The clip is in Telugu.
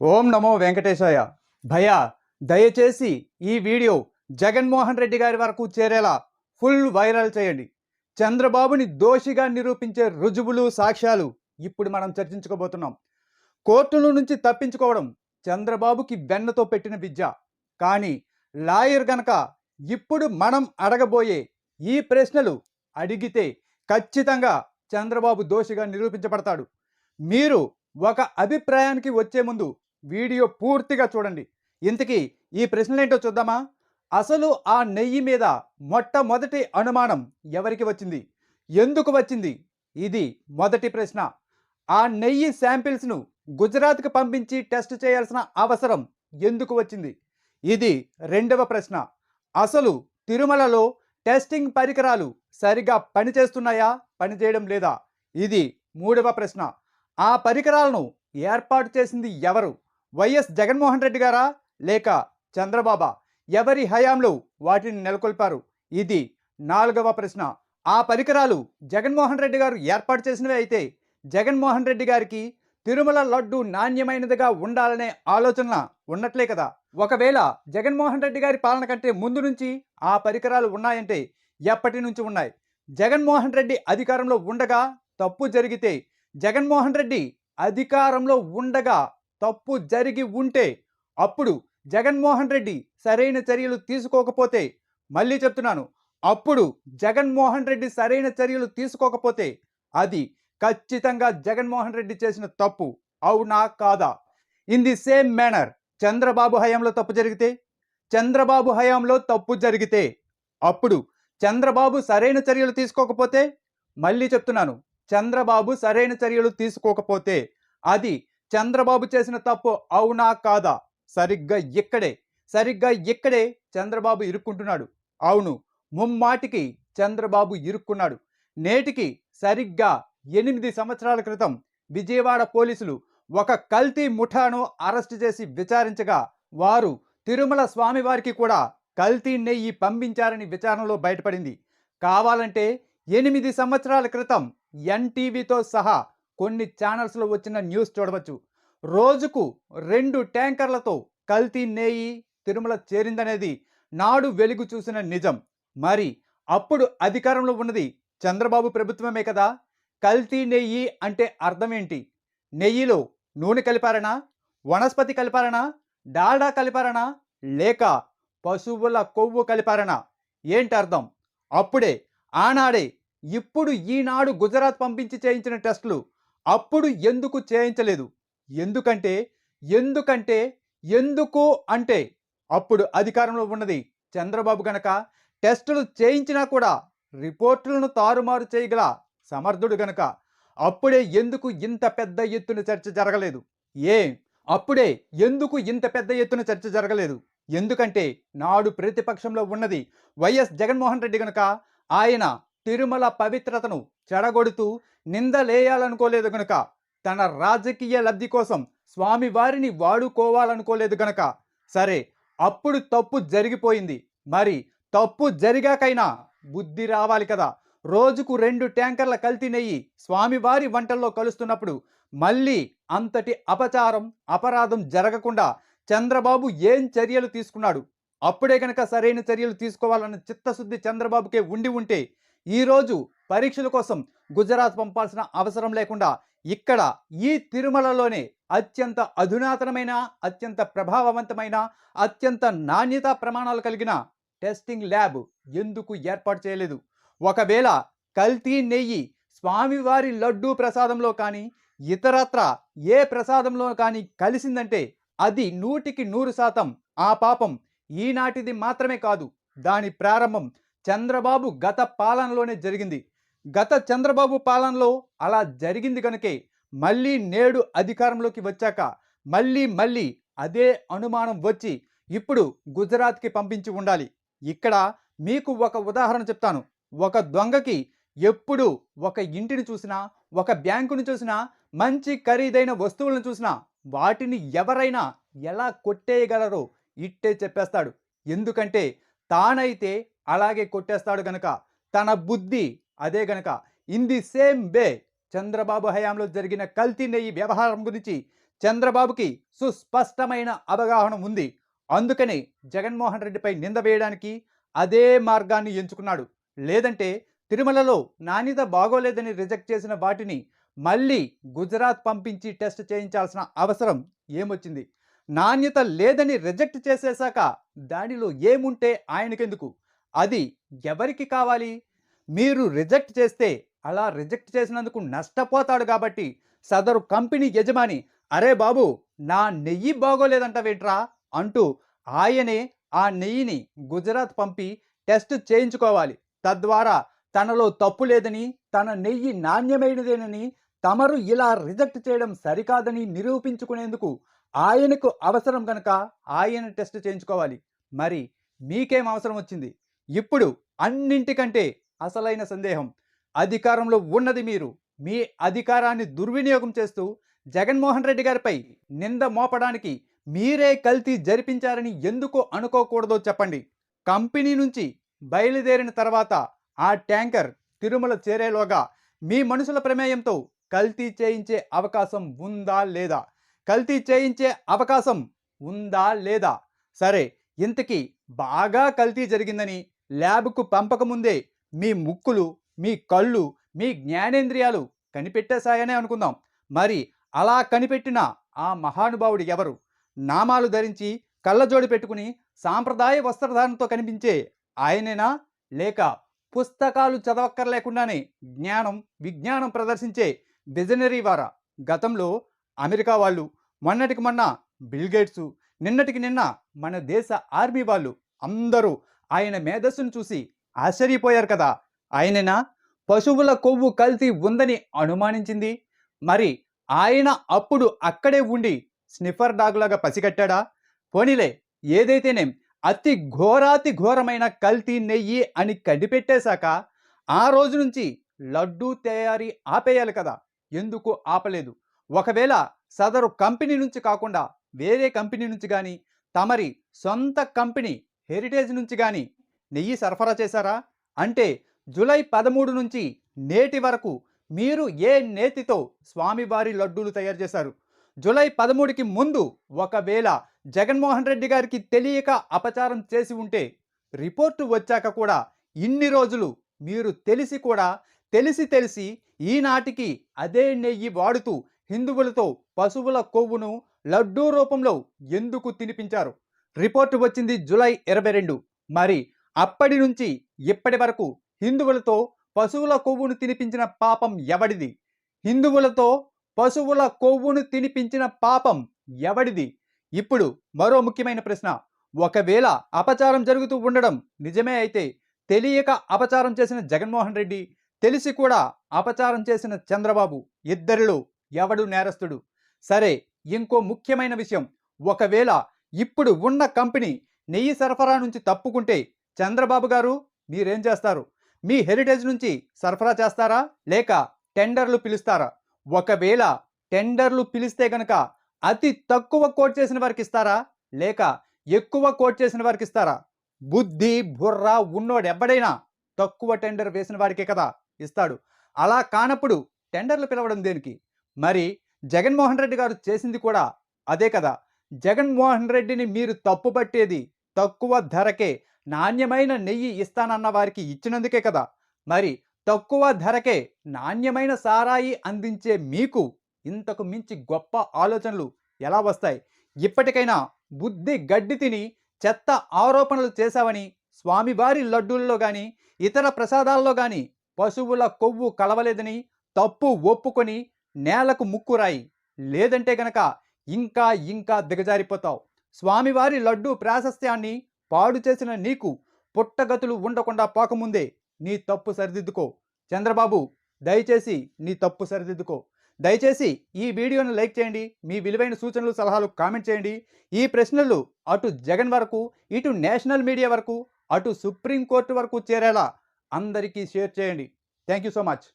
ఓం నమో వెంకటేశాయ. భయ దయచేసి ఈ వీడియో జగన్మోహన్ రెడ్డి గారి వరకు చేరేలా ఫుల్ వైరల్ చేయండి. చంద్రబాబుని దోషిగా నిరూపించే రుజువులు సాక్ష్యాలు ఇప్పుడు మనం చర్చించుకోబోతున్నాం. కోర్టుల నుంచి తప్పించుకోవడం చంద్రబాబుకి వెన్నతో పెట్టిన విద్య. కానీ లాయర్ గనక ఇప్పుడు మనం అడగబోయే ఈ ప్రశ్నలు అడిగితే ఖచ్చితంగా చంద్రబాబు దోషిగా నిరూపించబడతాడు. మీరు ఒక అభిప్రాయానికి వచ్చే ముందు వీడియో పూర్తిగా చూడండి. ఇంతకీ ఈ ప్రశ్నలేంటో చూద్దామా? అసలు ఆ నెయ్యి మీద మొట్టమొదటి అనుమానం ఎవరికి వచ్చింది? ఎందుకు వచ్చింది? ఇది మొదటి ప్రశ్న. ఆ నెయ్యి శాంపిల్స్ను గుజరాత్కి పంపించి టెస్ట్ చేయాల్సిన అవసరం ఎందుకు వచ్చింది? ఇది రెండవ ప్రశ్న. అసలు తిరుమలలో టెస్టింగ్ పరికరాలు సరిగా పనిచేస్తున్నాయా? పనిచేయడం లేదా? ఇది మూడవ ప్రశ్న. ఆ పరికరాలను ఏర్పాటు చేసింది ఎవరు? వైఎస్ జగన్మోహన్ రెడ్డి గారా? లేక చంద్రబాబా? ఎవరి హయాంలో వాటిని నెలకొల్పారు? ఇది నాలుగవ ప్రశ్న. ఆ పరికరాలు జగన్మోహన్ రెడ్డి గారు ఏర్పాటు చేసినవి అయితే జగన్మోహన్ రెడ్డి గారికి తిరుమల లడ్డు నాణ్యమైనదిగా ఉండాలనే ఆలోచన ఉన్నట్లే కదా. ఒకవేళ జగన్మోహన్ రెడ్డి గారి పాలన కంటే ముందు నుంచి ఆ పరికరాలు ఉన్నాయంటే ఎప్పటి నుంచి ఉన్నాయి? జగన్మోహన్ రెడ్డి అధికారంలో ఉండగా తప్పు జరిగితే జగన్మోహన్ రెడ్డి అధికారంలో ఉండగా తప్పు జరిగి ఉంటే అప్పుడు జగన్మోహన్ రెడ్డి సరైన చర్యలు తీసుకోకపోతే మళ్ళీ చెప్తున్నాను అప్పుడు జగన్మోహన్ రెడ్డి సరైన చర్యలు తీసుకోకపోతే అది ఖచ్చితంగా జగన్మోహన్ రెడ్డి చేసిన తప్పు. అవునా కాదా? In the same manner Chandrababu హయాంలో తప్పు జరిగితే చంద్రబాబు హయాంలో తప్పు జరిగితే అప్పుడు చంద్రబాబు సరైన చర్యలు తీసుకోకపోతే మళ్ళీ చెప్తున్నాను చంద్రబాబు సరైన చర్యలు తీసుకోకపోతే అది చంద్రబాబు చేసిన తప్పు అవునా కాదా? సరిగ్గా ఇక్కడే. సరిగ్గా ఇక్కడే చంద్రబాబు ఇరుక్కుంటున్నాడు. అవును ముమ్మాటికి చంద్రబాబు ఇరుక్కున్నాడు. నేటికి సరిగ్గా ఎనిమిది సంవత్సరాల క్రితం విజయవాడ పోలీసులు ఒక కల్తీ ముఠాను అరెస్ట్ చేసి విచారించగా వారు తిరుమల స్వామివారికి కూడా కల్తీ నెయ్యి పంపించారని విచారణలో బయటపడింది. కావాలంటే ఎనిమిది సంవత్సరాల క్రితం ఎన్టీవీతో సహా కొన్ని ఛానల్స్లో వచ్చిన న్యూస్ చూడవచ్చు. రోజుకు రెండు ట్యాంకర్లతో కల్తీ నెయ్యి తిరుమల చేరిందనేది నాడు వెలుగు చూసిన నిజం. మరి అప్పుడు అధికారంలో ఉన్నది చంద్రబాబు ప్రభుత్వమే కదా? కల్తీ నెయ్యి అంటే అర్థం ఏంటి నెయ్యిలో నూనె కలిపారనా? వనస్పతి కలిపారనా? డాల్డా కలిపారనా? లేక పశువుల కొవ్వు కలిపారనా? ఏంటి అర్థం? అప్పుడే ఆనాడే ఇప్పుడు ఈనాడు గుజరాత్ పంపించి చేయించిన టెస్టులు అప్పుడు ఎందుకు చేయించలేదు? ఎందుకంటే ఎందుకంటే ఎందుకు అంటే అప్పుడు అధికారంలో ఉన్నది చంద్రబాబు గనక టెస్టులు చేయించినా కూడా రిపోర్టులను తారుమారు చేయగల సమర్థుడు గనక అప్పుడే ఎందుకు ఇంత పెద్ద ఎత్తున చర్చ జరగలేదు? ఏ అప్పుడే ఎందుకు ఇంత పెద్ద ఎత్తున చర్చ జరగలేదు? ఎందుకంటే నాడు ప్రతిపక్షంలో ఉన్నది వైఎస్ జగన్మోహన్ రెడ్డి గనక ఆయన తిరుమల పవిత్రతను చెడగొడుతూ నిందలేయాలనుకోలేదు గనక. తన రాజకీయ లబ్ధి కోసం స్వామి వారిని వాడుకోవాలనుకోలేదు గనక. సరే అప్పుడు తప్పు జరిగిపోయింది. మరి తప్పు జరిగాకైనా బుద్ధి రావాలి కదా. రోజుకు రెండు ట్యాంకర్ల కల్తీ నెయ్యి స్వామివారి వంటల్లో కలుస్తున్నప్పుడు మళ్ళీ అంతటి అపచారం అపరాధం జరగకుండా చంద్రబాబు ఏం చర్యలు తీసుకున్నాడు? అప్పుడే కనుక సరైన చర్యలు తీసుకోవాలన్న చిత్తశుద్ధి చంద్రబాబుకే ఉండి ఉంటే ఈరోజు పరీక్షల కోసం గుజరాత్ పంపాల్సిన అవసరం లేకుండా ఇక్కడ ఈ తిరుమలలోనే అత్యంత అధునాతనమైన అత్యంత ప్రభావవంతమైన అత్యంత నాణ్యత ప్రమాణాలు కలిగిన టెస్టింగ్ ల్యాబ్ ఎందుకు ఏర్పాటు చేయలేదు? ఒకవేళ కల్తీ నెయ్యి స్వామివారి లడ్డూ ప్రసాదంలో కానీ ఇతరత్ర ఏ ప్రసాదంలో కానీ కలిసిందంటే అది నూటికి నూరు శాతం ఆ పాపం ఈనాటిది మాత్రమే కాదు దాని ప్రారంభం చంద్రబాబు గత పాలనలోనే జరిగింది. గత చంద్రబాబు పాలనలో అలా జరిగింది కనుకే మళ్ళీ నేడు అధికారంలోకి వచ్చాక మళ్ళీ మళ్ళీ అదే అనుమానం వచ్చి ఇప్పుడు గుజరాత్కి పంపించి ఉండాలి. ఇక్కడ మీకు ఒక ఉదాహరణ చెప్తాను. ఒక దొంగకి ఎప్పుడు ఒక ఇంటిని చూసినా ఒక బ్యాంకుని చూసినా మంచి ఖరీదైన వస్తువులను చూసినా వాటిని ఎవరైనా ఎలా కొట్టేయగలరో ఇట్టే చెప్పేస్తాడు. ఎందుకంటే తానైతే అలాగే కొట్టేస్తాడు గనక తన బుద్ధి అదే గనక in the same way Chandrababu హయాంలో జరిగిన కల్తీ నెయ్యి వ్యవహారం గురించి చంద్రబాబుకి సుస్పష్టమైన అవగాహన ఉంది. అందుకనే జగన్మోహన్ రెడ్డిపై నింద వేయడానికి అదే మార్గాన్ని ఎంచుకున్నాడు. లేదంటే తిరుమలలో నాణ్యత బాగోలేదని రిజెక్ట్ చేసిన వాటిని మళ్ళీ గుజరాత్ పంపించి టెస్ట్ చేయించాల్సిన అవసరం ఏమొచ్చింది? నాణ్యత లేదని రిజెక్ట్ చేసేశాక దానిలో ఏముంటే ఆయనకెందుకు? అది ఎవరికి కావాలి? మీరు రిజెక్ట్ చేస్తే అలా రిజెక్ట్ చేసినందుకు నష్టపోతాడు కాబట్టి సదరు కంపెనీ యజమాని అరే బాబు నా నెయ్యి బాగోలేదంటవేంట్రా అంటూ ఆయనే ఆ నెయ్యిని గుజరాత్ పంపి టెస్ట్ చేయించుకోవాలి. తద్వారా తనలో తప్పు లేదని తన నెయ్యి నాణ్యమైనదేనని తమరు ఇలా రిజెక్ట్ చేయడం సరికాదని నిరూపించుకునేందుకు ఆయనకు అవసరం కనుక ఆయన టెస్ట్ చేయించుకోవాలి. మరి మీకేం అవసరం వచ్చింది? ఇప్పుడు అన్నింటికంటే అసలైన సందేహం. అధికారంలో ఉన్నది మీరు. మీ అధికారాన్ని దుర్వినియోగం చేస్తూ జగన్మోహన్ రెడ్డి గారిపై నింద మోపడానికి మీరే కల్తీ జరిపించారని ఎందుకు అనుకోకూడదో చెప్పండి. కంపెనీ నుంచి బయలుదేరిన తర్వాత ఆ ట్యాంకర్ తిరుమల చేరేలోగా మీ మనుషుల ప్రమేయంతో కల్తీ చేయించే అవకాశం ఉందా లేదా? కల్తీ చేయించే అవకాశం ఉందా లేదా? సరే ఇంతకీ బాగా కల్తీ జరిగిందని ల్యాబ్కు పంపకముందే మీ ముక్కులు మీ కళ్ళు మీ జ్ఞానేంద్రియాలు కనిపెట్టేశాయనే అనుకుందాం. మరి అలా కనిపెట్టిన ఆ మహానుభావుడు ఎవరు? నామాలు ధరించి కళ్ళజోడి పెట్టుకుని సాంప్రదాయ వస్త్రధారణతో కనిపించే ఆయనేనా? లేక పుస్తకాలు చదవక్కర్లేకుండానే జ్ఞానం విజ్ఞానం ప్రదర్శించే విజనరీ వారా? గతంలో అమెరికా వాళ్ళు మొన్నటికి మొన్న బిల్గేట్సు నిన్నటికి నిన్న మన దేశ ఆర్మీ వాళ్ళు అందరూ ఆయన మేధస్సును చూసి ఆశ్చర్యపోయారు కదా. ఆయననా? పశువుల కొవ్వు కల్తీ ఉందని అనుమానించింది. మరి ఆయన అప్పుడు అక్కడే ఉండి స్నిఫర్ డాగ్లాగా పసిగట్టాడా? పోనీలే ఏదైతేనేం అతి ఘోరాతి ఘోరమైన కల్తీ నెయ్యి అని కడిపెట్టేశాక ఆ రోజు నుంచి లడ్డూ తయారీ ఆపేయాలి కదా. ఎందుకు ఆపలేదు? ఒకవేళ సదరు కంపెనీ నుంచి కాకుండా వేరే కంపెనీ నుంచి కానీ తమరి సొంత కంపెనీ హెరిటేజ్ నుంచి కానీ నెయ్యి సరఫరా చేశారా? అంటే జులై పదమూడు నుంచి నేటి వరకు మీరు ఏ నేతితో స్వామివారి లడ్డూలు తయారు చేశారు? జూలై పదమూడుకి ముందు ఒకవేళ జగన్మోహన్ రెడ్డి గారికి తెలియక అపచారం చేసి ఉంటే రిపోర్టు వచ్చాక కూడా ఇన్ని రోజులు మీరు తెలిసి కూడా తెలిసి తెలిసి ఈనాటికి అదే నెయ్యి వాడుతూ హిందువులతో పశువుల కొవ్వును లడ్డూ రూపంలో ఎందుకు తినిపించారు? రిపోర్టు వచ్చింది జూలై ఇరవై రెండు. మరి అప్పటి నుంచి ఇప్పటి వరకు హిందువులతో పశువుల కొవ్వును తినిపించిన పాపం ఎవడిది? హిందువులతో పశువుల కొవ్వును తినిపించిన పాపం ఎవడిది? ఇప్పుడు మరో ముఖ్యమైన ప్రశ్న. ఒకవేళ అపచారం జరుగుతూ ఉండడం నిజమే అయితే తెలియక అపచారం చేసిన జగన్మోహన్ రెడ్డి తెలిసి కూడా అపచారం చేసిన చంద్రబాబు ఇద్దరిలో ఎవడు నేరస్తుడు? సరే ఇంకో ముఖ్యమైన విషయం. ఒకవేళ ఇప్పుడు ఉన్న కంపెనీ నెయ్యి సరఫరా నుంచి తప్పుకుంటే చంద్రబాబు గారు మీరేం చేస్తారు? మీ హెరిటేజ్ నుంచి సరఫరా చేస్తారా? లేక టెండర్లు పిలుస్తారా? ఒకవేళ టెండర్లు పిలిస్తే గనక అతి తక్కువ కోట్ చేసిన వారికి ఇస్తారా? లేక ఎక్కువ కోట్ చేసిన వారికి ఇస్తారా? బుద్ధి బుర్ర ఉన్నోడు తక్కువ టెండర్ వేసిన వారికే కదా ఇస్తాడు. అలా కానప్పుడు టెండర్లు పిలవడం దేనికి? మరి జగన్మోహన్ రెడ్డి గారు చేసింది కూడా అదే కదా. జగన్మోహన్ రెడ్డిని మీరు తప్పు పట్టేది తక్కువ ధరకే నాణ్యమైన నెయ్యి ఇస్తానన్న వారికి ఇచ్చినందుకే కదా. మరి తక్కువ ధరకే నాణ్యమైన సారాయి అందించే మీకు ఇంతకు మించి గొప్ప ఆలోచనలు ఎలా వస్తాయి? ఇప్పటికైనా బుద్ధి గడ్డి తిని చెత్త ఆరోపణలు చేశావని స్వామివారి లడ్డూల్లో కానీ ఇతర ప్రసాదాల్లో కానీ పశువుల కొవ్వు కలవలేదని తప్పు ఒప్పుకొని నేలకు ముక్కురాయి లేదంటే గనక ఇంకా ఇంకా దిగజారిపోతావు. స్వామివారి లడ్డూ ప్రాశస్త్యాన్ని పాడు చేసిన నీకు పుట్టగతులు ఉండకుండా పోకముందే నీ తప్పు సరిదిద్దుకో. చంద్రబాబు దయచేసి నీ తప్పు సరిదిద్దుకో. దయచేసి ఈ వీడియోను లైక్ చేయండి మీ విలువైన సూచనలు సలహాలు కామెంట్ చేయండి. ఈ ప్రశ్నలు అటు జగన్ వరకు ఇటు నేషనల్ మీడియా వరకు అటు సుప్రీంకోర్టు వరకు చేరేలా అందరికీ షేర్ చేయండి. Thank you so much.